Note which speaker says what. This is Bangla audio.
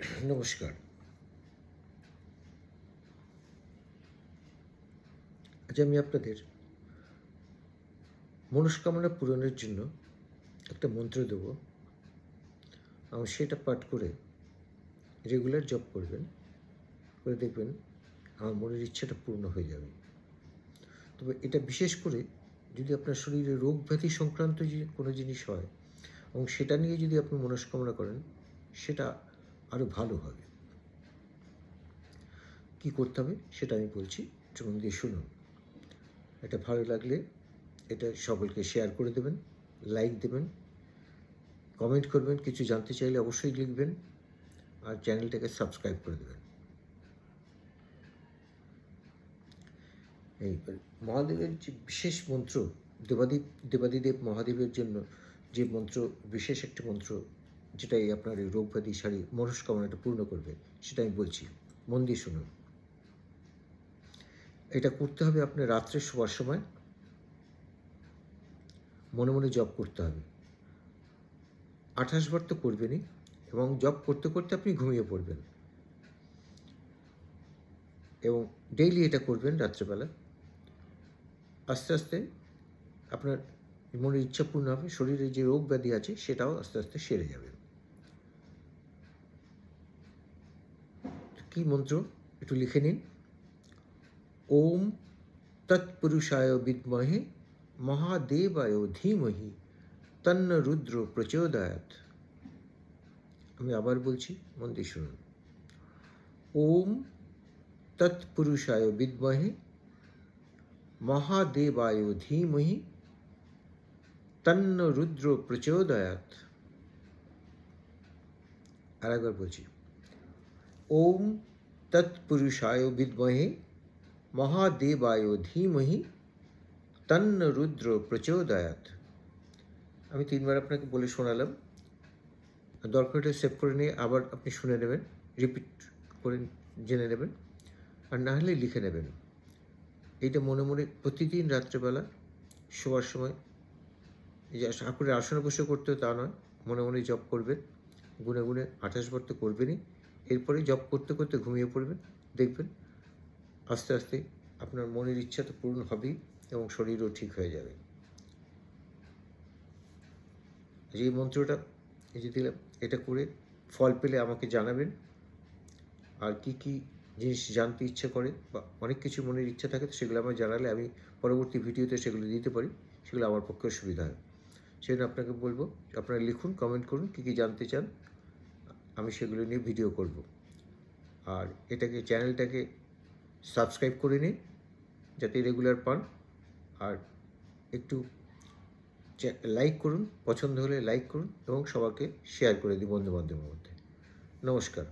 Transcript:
Speaker 1: নমস্কার। আজ আমি আপনাদের মনস্কামনা পূরণের জন্য একটা মন্ত্র দেব। এবং সেটা পাঠ করে রেগুলার জব করবেন, করে দেখবেন আমার মনের ইচ্ছাটা পূর্ণ হয়ে যাবে। তবে এটা বিশেষ করে যদি আপনার শরীরে রোগ ব্যাধি সংক্রান্ত যে কোনো জিনিস হয় এবং সেটা নিয়ে যদি আপনি মনস্কামনা করেন, সেটা আরও ভালো হবে। কি করতে হবে সেটা আমি বলছি। মন দিয়ে শুনুন। এটা ভালো লাগলে এটা সকলকে শেয়ার করে দেবেন লাইক দেবেন কমেন্ট করবেন, কিছু জানতে চাইলে অবশ্যই লিখবেন আর চ্যানেলটাকে সাবস্ক্রাইব করে দেবেন। এই মহাদেবের যে বিশেষ মন্ত্র দেবাদিপ দেবাদিদেব মহাদেবের জন্য যে মন্ত্র, বিশেষ একটি মন্ত্র যেটাই আপনার এই রোগ ব্যাধি সারি মনস্কামনাটা পূর্ণ করবে, সেটা আমি বলছি। মন দিয়ে শুনুন। এটা করতে হবে আপনার রাত্রে শোয়ার সময়। মনে মনে জব করতে হবে। আঠাশ বার তো করবেনই এবং জব করতে করতে আপনি ঘুমিয়ে পড়বেন। এবং ডেইলি এটা করবেন রাত্রেবেলা। আস্তে আস্তে আপনার মনের ইচ্ছা পূর্ণ হবে, শরীরে যে রোগ ব্যাধি আছে সেটাও আস্তে আস্তে সেরে যাবে। কি মন্ত্র একটু লিখে নিন ওম তৎপুরুষায় বিদ্মহে মহাদেবায় ধীমহি তন্ন রুদ্র প্রচোদয়াত আমি আবার বলছি মন দিয়ে শুনুন। ওম তৎপুরুষায় বিদ্মহে মহাদেবায় ধীমহি তন্ন রুদ্র প্রচোদয়াত আর একবার বলছি ওম তৎপুরুষায় বিদ্মহে মহাদেবায় ধীমহি তন্ন রুদ্র প্রচোদয়াত আমি তিনবার আপনাকে বলে শোনালাম। দরকারটা সেভ করে নিয়ে আবার আপনি শুনে নেবেন রিপিট করে জেনে নেবেন, আর না হলে লিখে নেবেন। এইটা মনে মনে প্রতিদিন রাত্রেবেলা শোয়ার সময়। এই যে ঠাকুরের আসনে বসে করতে তা নয়, মনে মনে জব করবেন। গুনে গুনে আঠাশ বার তো করবেনই। এরপরে জব করতে করতে ঘুমিয়ে পড়বেন, দেখবেন আস্তে আস্তে আপনার মনের ইচ্ছা তো পূরণ হবেই এবং শরীরও ঠিক হয়ে যাবে। যে মন্ত্রটা এই যে দিলাম, এটা করে ফল পেলে আমাকে জানাবেন। আর কি কি জিনিস জানতে ইচ্ছে করে বা অনেক কিছু মনের ইচ্ছা থাকে তো সেগুলো আমার জানালে আমি পরবর্তী ভিডিওতে সেগুলো দিতে পারি, সেগুলো আমার পক্ষে সুবিধা হয়। সেই জন্য আপনাকে বলব, আপনারা লিখুন কমেন্ট করুন, কী কী জানতে চান। আমি সেগুলো নিয়ে ভিডিও করব। আর এটাকে, চ্যানেলটাকে সাবস্ক্রাইব করে নিন, যাতে রেগুলার পান। আর একটু লাইক করুন, পছন্দ হলে লাইক করুন এবং সবাইকে শেয়ার করে দিন বন্ধুবান্ধবের মধ্যে। নমস্কার।